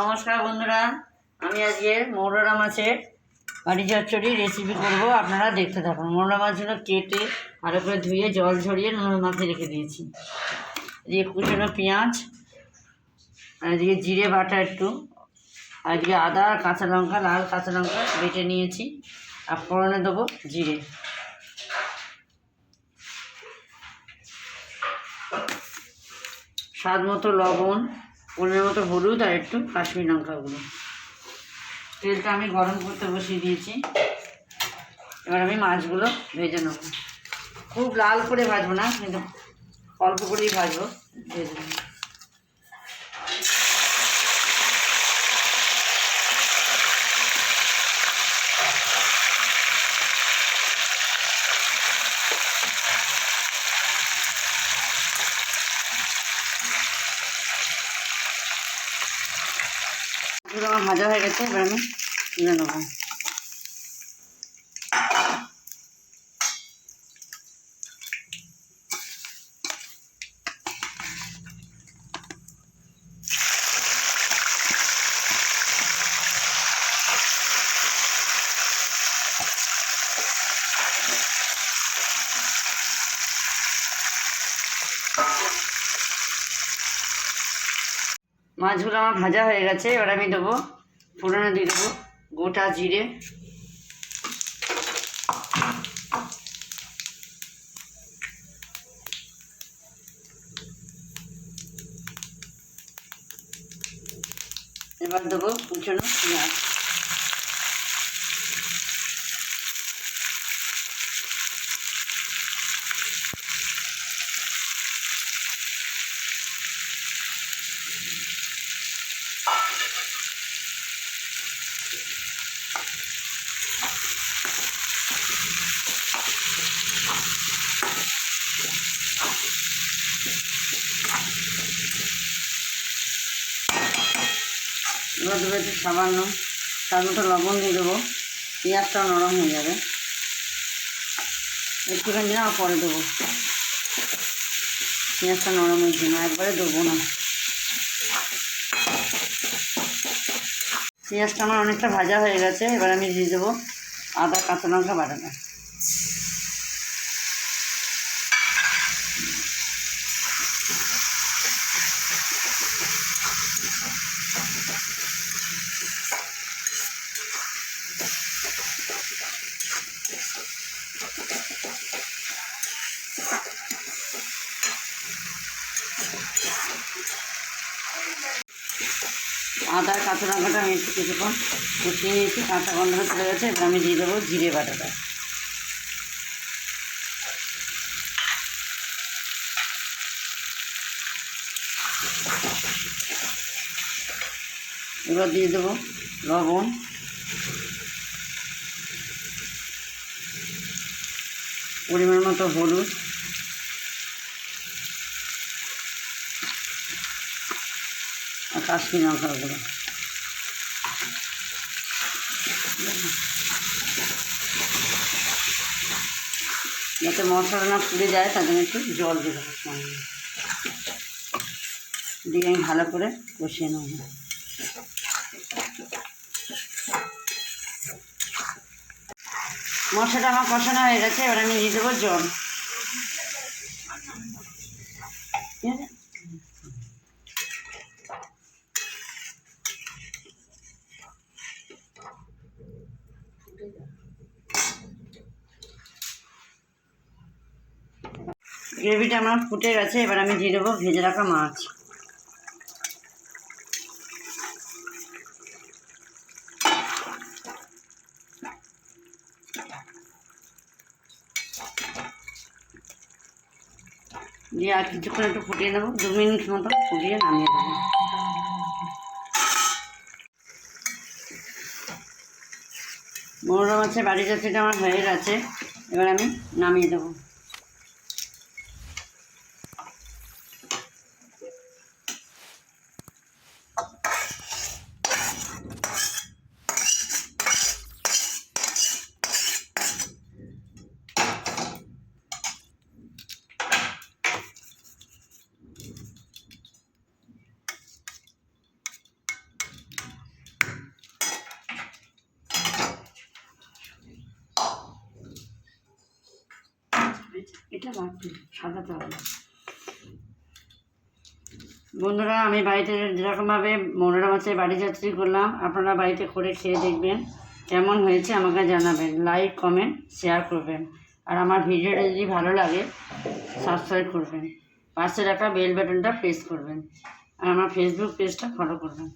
নমস্কার বন্ধুরা, আমি আজকে মৌরলা মাছের বাড়ি চচ্চড়ি রেসিপি করব, আপনারা দেখতে থাকুন। মৌরলা মাছগুলো কেটে ভালো করে ধুয়ে, জল ঝরিয়ে নুন মাখিয়ে রেখে দিয়েছি। এদিকে কুচনো পেঁয়াজ, আর এদিকে জিরে বাটা একটু, আর এদিকে আদা আর কাঁচা লঙ্কা, লাল কাঁচা লঙ্কা বেটে নিয়েছি, আর ফোড়নে দেবো জিরে। স্বাদ মতো লবণ পরিমাণ মতো হলুদ আর একটু কাশ্মীর লঙ্কা গুঁড়ো তেলটা আমি গরম করতে বসিয়ে দিয়েছি। এবার আমি মাছগুলো ভেজে নেব। খুব লাল করে ভাজবো না, কিন্তু অল্প করেই ভাজবো, ভেজে নেব। আমার ভাজা হয়ে গেছে এবার আমি তুলে নেব। মাছগুলো আমার ভাজা হয়ে গেছে, এবার আমি দেবো ফোড়নে দিয়ে দেবো গোটা জিরে। এবার দেবো কুচনো পেঁয়াজ। এবার দেবো একটু সামান্য তার মতো লবণ দিয়ে দেবো। পেঁয়াজটাও নরম হয়ে যাবে। একটুখানি না, পরে দেবো। পেঁয়াজটা নরম হয়েছে না, একবারে দেবো না। পেঁয়াজটা আমার অনেকটা ভাজা হয়ে গেছে, এবার আমি দিয়ে দেবো আদা কাঁচা লঙ্কা বাটাটা। আদা কাঁচা লঙ্কাটা আমি একটু কিছুক্ষণ কষিয়ে নিয়েছি, কাঁচা গন্ধটা চলে গেছে, এবার আমি দিয়ে দেবো জিরে বাটাটা। এবার দিয়ে দেবো লবণ। পরিমাণ মতো হলুদ। কাশ্মীর লঙ্কা গুঁড়ো যাতে মশলা না পুড়ে যায়, তার জন্য একটু জল দেবো সামান্য। দিয়ে আমি ভালো করে কষিয়ে নেব। মশলাটা আমার কষানো হয়ে গেছে, এবার আমি দিয়ে দেবো জল। ঠিক আছে? গ্রেভিটা আমার ফুটে গেছে, এবার আমি দিয়ে দেবো ভেজে রাখা মাছ। দিয়ে আর কিছুক্ষণ একটু ফুটিয়ে নেব, দু মিনিট মতো ফুটিয়ে নামিয়ে দেবো মৌরা মাছের বাড়ি যাত্রীটা আমার হয়ে গেছে, এবার আমি নামিয়ে দেবো। এটা বাড়তে, সাদা হবে বন্ধুরা, আমি বাড়িতে যেরকমভাবে মনোরম হচ্ছে বাড়ি যাত্রী করলাম, আপনারা বাড়িতে করে খেয়ে দেখবেন কেমন হয়েছে আমাকে জানাবেন। লাইক কমেন্ট শেয়ার করবেন। আর আমার ভিডিওটা যদি ভালো লাগে সাবস্ক্রাইব করবেন। পাশে রাখা বেল বাটনটা প্রেস করবেন। আর আমার ফেসবুক পেজটা ফলো করবেন।